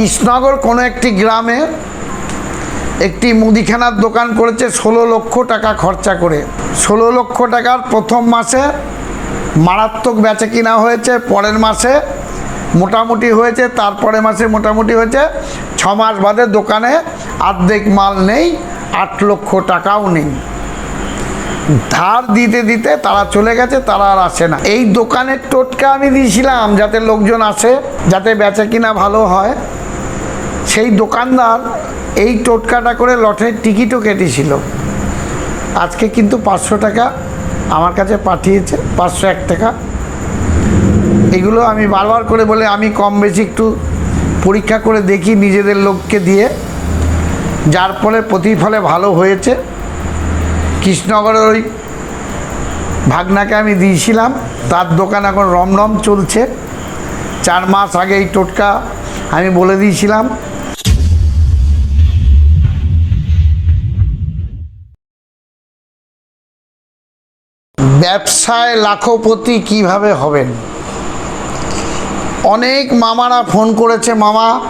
কৃষ্ণনগর কোনো একটি গ্রামে একটি মুদিখানার দোকান করেছে ষোলো লক্ষ টাকা খরচা করে। ষোলো লক্ষ টাকার প্রথম মাসে মারাত্মক বেচে কিনা হয়েছে, পরের মাসে মোটামুটি হয়েছে, তারপরে মাসে মোটামুটি হয়েছে। ছ মাস বাদে দোকানে অর্ধেক মাল নেই, আট লক্ষ টাকাও নেই। ধার দিতে দিতে তারা চলে গেছে, তারা আর আসে না। এই দোকানের টোটকা আমি দিয়েছিলাম যাতে লোকজন আসে, যাতে বেচা কিনা ভালো হয়। সেই দোকানদার এই টোটকাটা করে লটের টিকিটও কেটেছিল। আজকে কিন্তু পাঁচশো টাকা আমার কাছে পাঠিয়েছে, পাঁচশো এক টাকা। এগুলো আমি বারবার করে বলে আমি কম বেশি একটু পরীক্ষা করে দেখি নিজেদের লোককে দিয়ে। যার ফলে প্রতিফলে ভালো হয়েছে। কৃষ্ণনগরের ওই ভাগনাকে আমি দিয়েছিলাম, তার দোকান এখন রমরম চলছে। চার মাস আগে এই টোটকা আমি বলে দিয়েছিলাম ব্যবসায় লাখপতি কীভাবে হবেন? অনেক মামারা ফোন করেছে, মামা,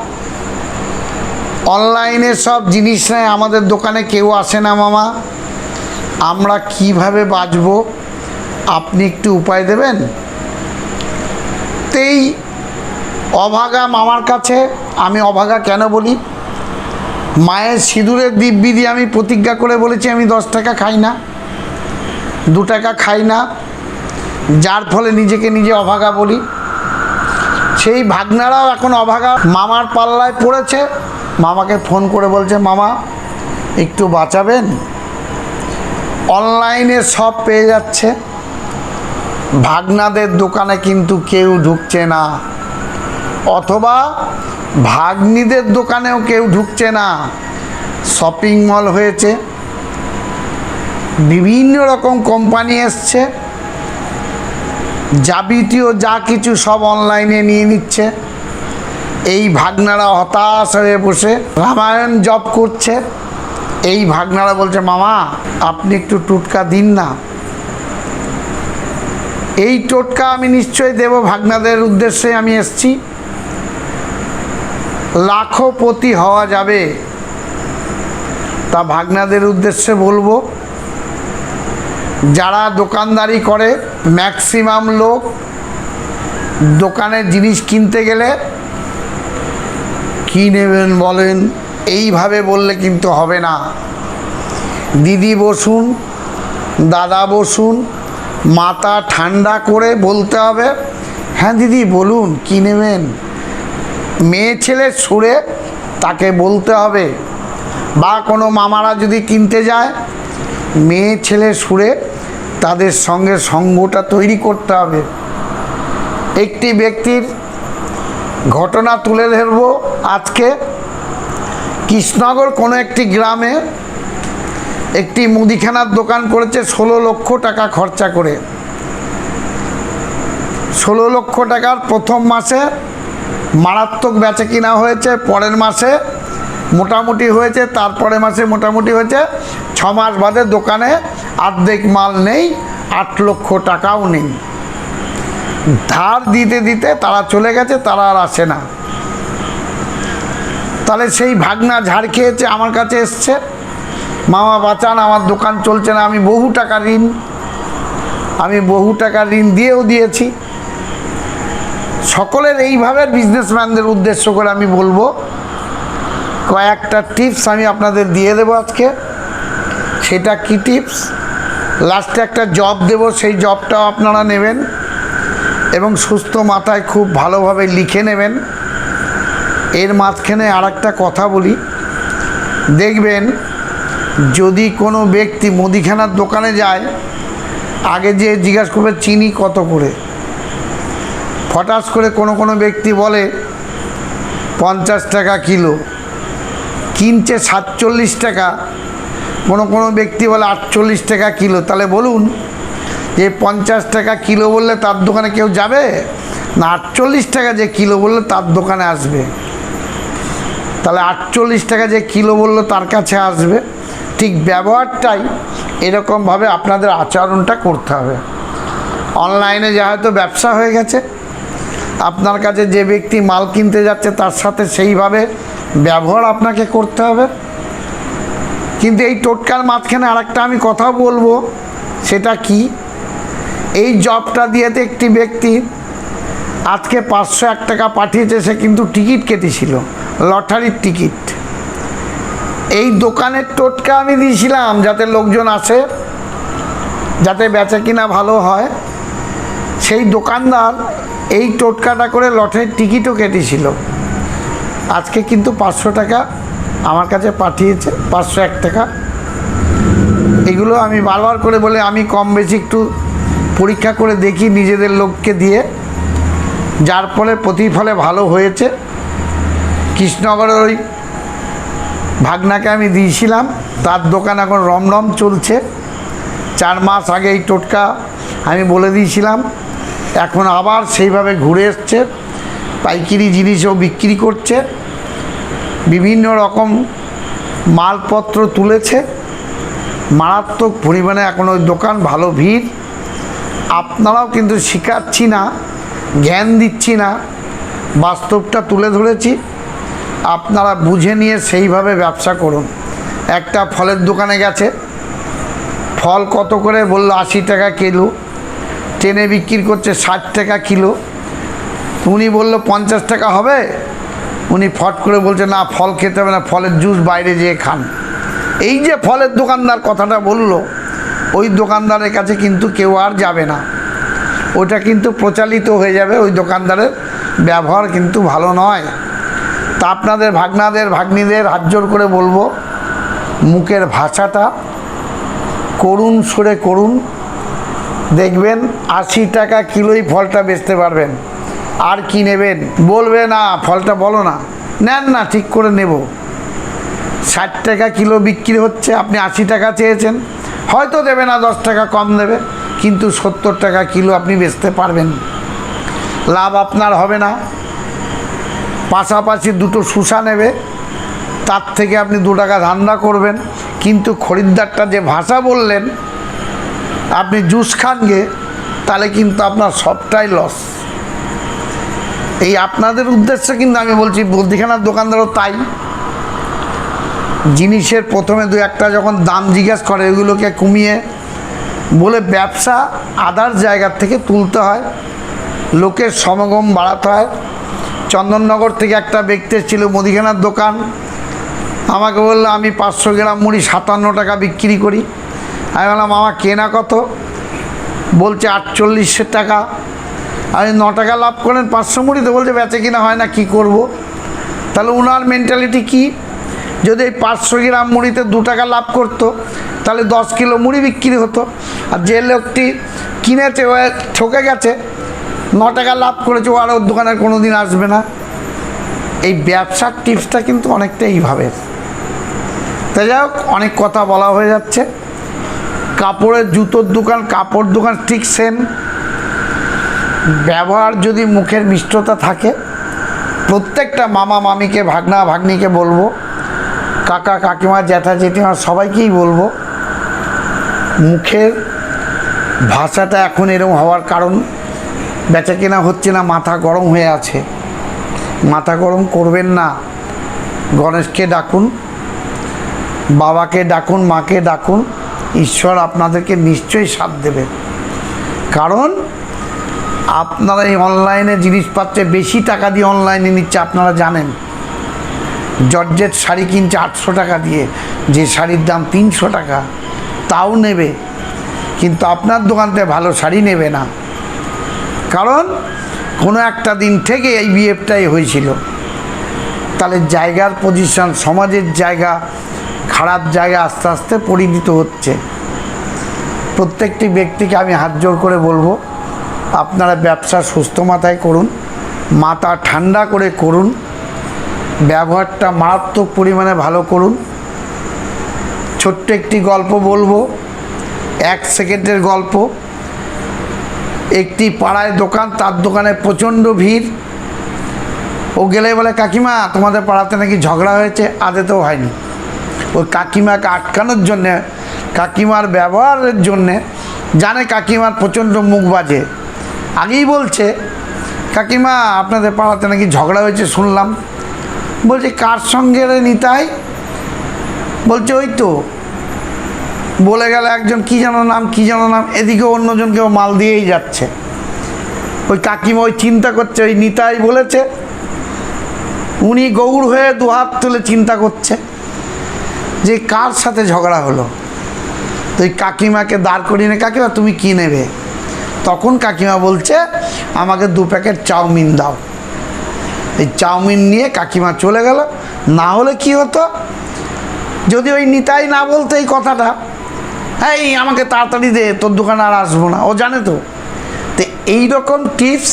অনলাইনে সব জিনিস নেয় আমাদের দোকানে কেউ আসে না, মামা। আমরা কীভাবে বাঁচব? আপনি একটু উপায় দেবেন? তেই অভাগা মামার কাছে, আমি অভাগা কেন বলি? মায়ের সিঁদুরের দিব্যি দিয়ে আমি প্রতিজ্ঞা করে বলেছি, আমি দশ টাকা খাই না। দু টাকা খাই না, যার ফলে নিজেকে নিজে অভাগা বলি। সেই ভাগনারাও এখন অভাগা। মামার পাল্লায় পড়েছে, মামাকে ফোন করে বলছে, মামা, একটু বাঁচাবেন? অনলাইনে সব পেয়ে যাচ্ছে। ভাগনাদের দোকানে কিন্তু কেউ ঢুকছে না। অথবা ভাগ্নিদের দোকানেও কেউ ঢুকছে না। শপিং মল হয়েছে। বিভিন্ন রকম কোম্পানি এসছে। যাবতীয় যা কিছু সব অনলাইনে নিয়ে নিচ্ছে। এই ভাগনারা হতাশ হয়ে বসে রামায়ণ জব করছে। এই ভাগনারা বলছে, মামা, আপনি একটু টুটকা দিন না। এই টোটকা আমি নিশ্চয়ই দেব ভাগনাদের উদ্দেশ্যে, আমি এসছি। লাখপতি হওয়া যাবে। তা ভাগনাদের উদ্দেশ্যে বলব যারা দোকানদারি করে ম্যাক্সিমাম লোক দোকানের জিনিস কিনতে গেলে কী নেবেন বলেন? এইভাবে বললে কিন্তু হবে না। দিদি বসুন, দাদা বসুন, মাথা ঠান্ডা করে বলতে হবে হ্যাঁ দিদি, বলুন, কী নেবেন? মেয়ে ছেলের সুরে তাকে বলতে হবে, বা কোনো মামারা যদি কিনতে যায়? মেয়ে ছেলে সুরে তাদের সঙ্গে সঙ্গটা তৈরি করতে হবে। একটি ব্যক্তির ঘটনা তুলে ধরব আজকে। কৃষ্ণনগর কোনো একটি গ্রামে একটি মুদিখানার দোকান করেছে ষোলো লক্ষ টাকা খরচা করে। ষোলো লক্ষ টাকার প্রথম মাসে মারাত্মক বেচে কিনা হয়েছে, পরের মাসে মোটামুটি হয়েছে তারপরে মাসে মোটামুটি হয়েছে। ছ মাস বাদে দোকানে অর্ধেক মাল নেই, আট লক্ষ টাকাও নেই। ধার দিতে দিতে তারা চলে গেছে, তারা আর আসে না। তাহলে সেই ভাগনা ঝাড় খেয়েছে, আমার কাছে এসছে। মামা, বাঁচান, আমার দোকান চলছে না, আমি বহু টাকা ঋণ, আমি বহু টাকা ঋণ দিয়েও দিয়েছি। সকলের এইভাবে বিজনেসম্যানদের উদ্দেশ্য করে আমি বলব, কয়েকটা টিপস আমি আপনাদের দিয়ে দেবো আজকে। সেটা কি টিপস লাস্টে একটা জব দেব, সেই জবটাও আপনারা নেবেন এবং সুস্থ মাথায় খুব ভালোভাবে লিখে নেবেন। এর মাঝখানে আর কথা বলি। দেখবেন, যদি কোনো ব্যক্তি মুদিখানার দোকানে যায়, আগে যে জিজ্ঞাসা করবে, চিনি কত করে? ফটাস করে কোনো কোনো ব্যক্তি বলে, পঞ্চাশ টাকা কিলো। কিনছে সাতচল্লিশ টাকা কোনো কোনো ব্যক্তি বলে আটচল্লিশ টাকা কিলো, তাহলে বলুন, যে পঞ্চাশ টাকা কিলো বললে তার দোকানে কেউ যাবে? না, আটচল্লিশ টাকা যে কিলো বললে তার দোকানে আসবে। তাহলে আটচল্লিশ টাকা যে কিলো বলল তার কাছে আসবে। ঠিক ব্যবহারটাই এরকমভাবে আপনাদের আচরণটা করতে হবে। অনলাইনে যা হয়তো ব্যবসা হয়ে গেছে, আপনার কাছে যে ব্যক্তি মাল কিনতে যাচ্ছে তার সাথে সেইভাবে ব্যবহার আপনাকে করতে হবে। কিন্তু এই টোটকার মাঝখানে আরেকটা আমি কথা বলব, সেটা কি? এই জবটা দিয়েতে একটি ব্যক্তি আজকে পাঁচশো এক টাকা পাঠিয়েছে, সে কিন্তু টিকিট কেটেছিল, লটারির টিকিট। এই দোকানের টোটকা আমি দিয়েছিলাম যাতে লোকজন আসে, যাতে বেচা কিনা ভালো হয়। সেই দোকানদার এই টোটকাটা করে লটারির টিকিটও কেটেছিল। আজকে কিন্তু পাঁচশো টাকা আমার কাছে পাঠিয়েছে পাঁচশো এক টাকা। এগুলো আমি বারবার করে বলে আমি কম বেশি একটু পরীক্ষা করে দেখি নিজেদের লোককে দিয়ে। যার ফলে প্রতিফলে ভালো হয়েছে। কৃষ্ণনগরের ওই ভাগনাকে আমি দিয়েছিলাম। তার দোকান এখন রমরম চলছে। চার মাস আগে এই টোটকা আমি বলে দিয়েছিলাম। এখন আবার সেইভাবে ঘুরে এসছে। পাইকারি জিনিসও বিক্রি করছে। বিভিন্ন রকম মালপত্র তুলেছে। মারাত্মক পরিমাণে এখন ওই দোকান, ভালো ভিড়। আপনারাও কিন্তু শেখাচ্ছি না, জ্ঞান দিচ্ছি না, বাস্তবটা তুলে ধরেছি। আপনারা বুঝে নিয়ে সেইভাবে ব্যবসা করুন। একটা ফলের দোকানে গেছে, ফল কত করে বলল আশি টাকা কিলো ট্রেনে বিক্রি করছে ষাট টাকা কিলো। উনি বলল পঞ্চাশ টাকা হবে উনি ফট করে বলছে, না, ফল খেতে হবে না, ফলের জুস বাইরে যেয়ে খান। এই যে ফলের দোকানদার কথাটা বলল, ওই দোকানদারের কাছে কিন্তু কেউ আর যাবে না। ওটা কিন্তু প্রচালিত হয়ে যাবে, ওই দোকানদারের ব্যবহার কিন্তু ভালো নয়। তা আপনাদের ভাগনাদের, ভাগ্নিদের হাত জোর করে বলব, মুখের ভাষাটা করুণ সুরে করুন, দেখবেন আশি টাকা কিলোই ফলটা বেচতে পারবেন। আর কি নেবেন? বলবে না, ফলটা বলো না। নেন না, ঠিক করে নেব। ষাট টাকা কিলো বিক্রি হচ্ছে, আপনি আশি টাকা চেয়েছেন। হয়তো দেবে না, দশ টাকা কম দেবে, কিন্তু সত্তর টাকা কিলো আপনি বেচতে পারবেন। লাভ আপনার হবে না। পাশাপাশি দুটো শুষা নেবে, তার থেকে আপনি দু টাকা ধান্দা করবেন। কিন্তু খরিদ্দারটা যে ভাষা বললেন, আপনি জুস খান গে তাহলে কিন্তু আপনার সবটাই লস এই আপনাদের উদ্দেশ্যে কিন্তু আমি বলছি, মুদিখানার দোকানদারও তাই। জিনিসের প্রথমে দু একটা যখন দাম জিজ্ঞাসা করে ওইগুলোকে কমিয়ে বলে ব্যবসা আদার জায়গার থেকে তুলতে হয়, লোকের সমাগম বাড়াতে হয়। চন্দননগর থেকে একটা ব্যক্তি ছিল মুদিখানার দোকান, আমাকে বলল, আমি পাঁচশো গ্রাম মুড়ি সাতান্ন টাকা বিক্রি করি। আমি বললাম, আমার কেনা কত? বলছে আটচল্লিশের টাকা। আমি ন টাকা লাভ করেন, পাঁচশো মুড়িতে বলছে, বেচে কিনা হয় না, কি করব। তাহলে ওনার মেন্টালিটি কি? যদি এই পাঁচশো গ্রাম মুড়িতে দু টাকা লাভ করতো, তাহলে দশ কিলো মুড়ি বিক্রি হতো। আর যে লোকটি কিনেছে, ও ঠকে গেছে ন টাকা লাভ করেছে, ও আর ওর দোকানে কোনো দিন আসবে না। এই ব্যবসার টিপসটা কিন্তু অনেকটা এইভাবে তাই যাই হোক, অনেক কথা বলা হয়ে যাচ্ছে। কাপড়ের জুতোর দোকান, কাপড় দোকান ঠিক সেম ব্যবহার যদি মুখের মিষ্টতা থাকে, প্রত্যেকটা মামা মামিকে, ভাগনা ভাগ্নিকে বলব, কাকা কাকিমা, জ্যাঠা জেঠিমা সবাইকেই বলব, মুখের ভাষাটা এখন এরকম হওয়ার কারণ, বেচা কেনা হচ্ছে না, মাথা গরম হয়ে আছে। মাথা গরম করবেন না, গণেশকে ডাকুন, বাবাকে ডাকুন, মাকে ডাকুন, ঈশ্বর আপনাদেরকে নিশ্চয়ই সাথ দেবে। কারণ আপনারা এই অনলাইনে জিনিসপত্রে বেশি টাকা দিয়ে অনলাইনে নিচ্ছে, আপনারা জানেন। জর্জেট শাড়ি কিনছে আটশো টাকা দিয়ে, যে শাড়ির দাম তিনশো টাকা, তাও নেবে। কিন্তু আপনার দোকান থেকে ভালো শাড়ি নেবে না। কারণ কোনো একটা দিন থেকে এই বিএফটাই হয়েছিল। তাহলে জায়গার পজিশন সমাজের জায়গা, খারাপ জায়গা আস্তে আস্তে পরিণত হচ্ছে। প্রত্যেকটি ব্যক্তিকে আমি হাত জোর করে বলব আপনারা ব্যবসা সুস্থ মাথায় করুন, মাথা ঠান্ডা করে করুন, ব্যবহারটা মারাত্মক পরিমাণে ভালো করুন। ছোট্ট একটি গল্প বলব, এক সেকেন্ডের গল্প। একটি পাড়ায় দোকান, তার দোকানে প্রচণ্ড ভিড়। ও গেলে বলে, কাকিমা, তোমাদের পাড়াতে নাকি ঝগড়া হয়েছে? আদেতেও হয়নি। ওই কাকিমাকে আটকানোর জন্যে, কাকিমার ব্যবহারের জন্যে, জানে কাকিমার প্রচণ্ড মুখ বাজে। আগেই বলছে, কাকিমা, আপনাদের পাড়াতে নাকি ঝগড়া হয়েছে শুনলাম। বলছে, কার সঙ্গে রে নিতাই? বলছে, ওই তো। বলে গেল একজন, কি যেন নাম, কি যেন নাম? এদিকে অন্যজনকেও মাল দিয়েই যাচ্ছে। ওই কাকিমা ওই চিন্তা করছে, ওই নিতাই বলেছে, উনি গৌর হয়ে দুহাত তুলে চিন্তা করছে যে কার সাথে ঝগড়া হলো? তো ওই কাকিমাকে দাঁড় করিয়ে কাকিমা, তুমি কি নেবে? তখন কাকিমা বলছে, আমাকে দু প্যাকেট চাউমিন দাও। এই চাউমিন নিয়ে কাকিমা চলে গেল। না হলে কি হতো? যদি ওই নিতাই না বলতো এই কথাটা এই আমাকে তাড়াতাড়ি দে, তোর দোকানে আর আসব না। ও জানে তো। তো এইরকম টিপস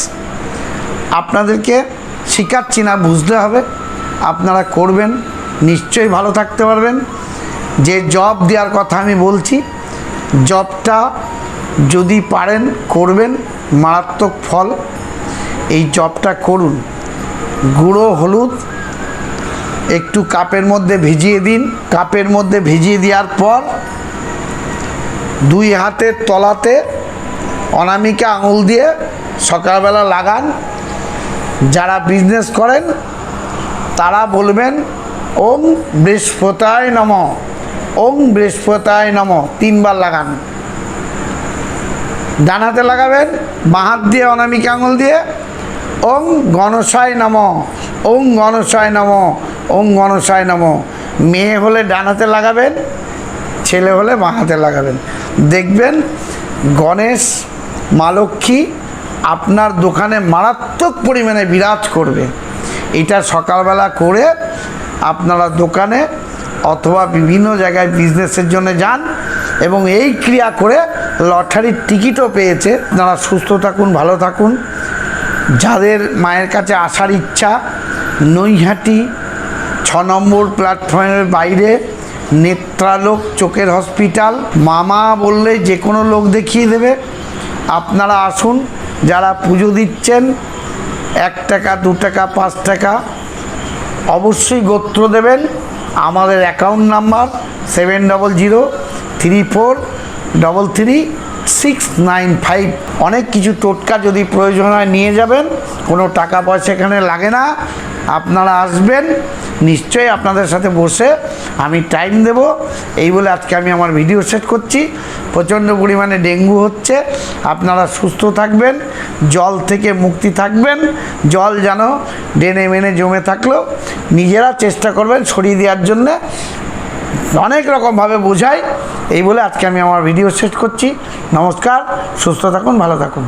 আপনাদেরকে শেখাচ্ছি না, বুঝতে হবে। আপনারা করবেন, নিশ্চয়ই ভালো থাকতে পারবেন। যে জব দেওয়ার কথা আমি বলছি, জবটা যদি পারেন, করবেন, মারাত্মক ফল। এই জবটা করুন। গুঁড়ো হলুদ, একটু কাপের মধ্যে ভিজিয়ে দিন। কাপের মধ্যে ভিজিয়ে দেওয়ার পর দুই হাতের তলাতে অনামিকা আঙুল দিয়ে সকালবেলা লাগান। যারা বিজনেস করেন, তারা বলবেন, ওম বৃহস্পতায় নম, ওম বৃহস্পতায় নম। তিনবার লাগান। ডান হাতে লাগাবেন, বাঁ হাত দিয়ে অনামিকা আঙুল দিয়ে, ওং গণসায় নম, ওং গণসায় নম, ওং গণসায় নম। মেয়ে হলে ডান হাতে লাগাবেন, ছেলে হলে বাঁ হাতে লাগাবেন। দেখবেন গণেশ, মা লক্ষ্মী আপনার দোকানে মারাত্মক পরিমাণে বিরাজ করবে। এটা সকালবেলা করে আপনারা দোকানে অথবা বিভিন্ন জায়গায় বিজনেসের জন্য যান এবং এই ক্রিয়া করে লটারির টিকিটও পেয়েছে। আপনারা সুস্থ থাকুন, ভালো থাকুন। যাদের মায়ের কাছে আসার ইচ্ছা, নৈহাটি ছ নম্বর প্ল্যাটফর্মের বাইরে, নেত্রালোক চোখের হসপিটাল, মামা বললে যে কোনো লোক দেখিয়ে দেবে। আপনারা আসুন, যারা পুজো দিচ্ছেন, এক টাকা, দু টাকা, পাঁচ টাকা, অবশ্যই গোত্র দেবেন। আমাদের account number seven double zero three four double three six nine five অনেক কিছু টোটকা যদি প্রয়োজন হয় নিয়ে যাবেন। কোনো টাকা পয়সা এখানে লাগে না। আপনারা আসবেন, নিশ্চয়ই আপনাদের সাথে বসে আমি টাইম দেব। এই বলে আজকে আমি আমার ভিডিও সেট করছি। প্রচণ্ড পরিমাণে ডেঙ্গু হচ্ছে। আপনারা সুস্থ থাকবেন, জল থেকে মুক্তি থাকবেন। জল যেন ডেনে মেনে জমে থাকলেও নিজেরা চেষ্টা করবেন সরিয়ে দেওয়ার জন্যে। অনেক রকমভাবে বোঝাই এই বলে আজকে আমি আমার ভিডিও শেষ করছি। নমস্কার, সুস্থ থাকুন, ভালো থাকুন।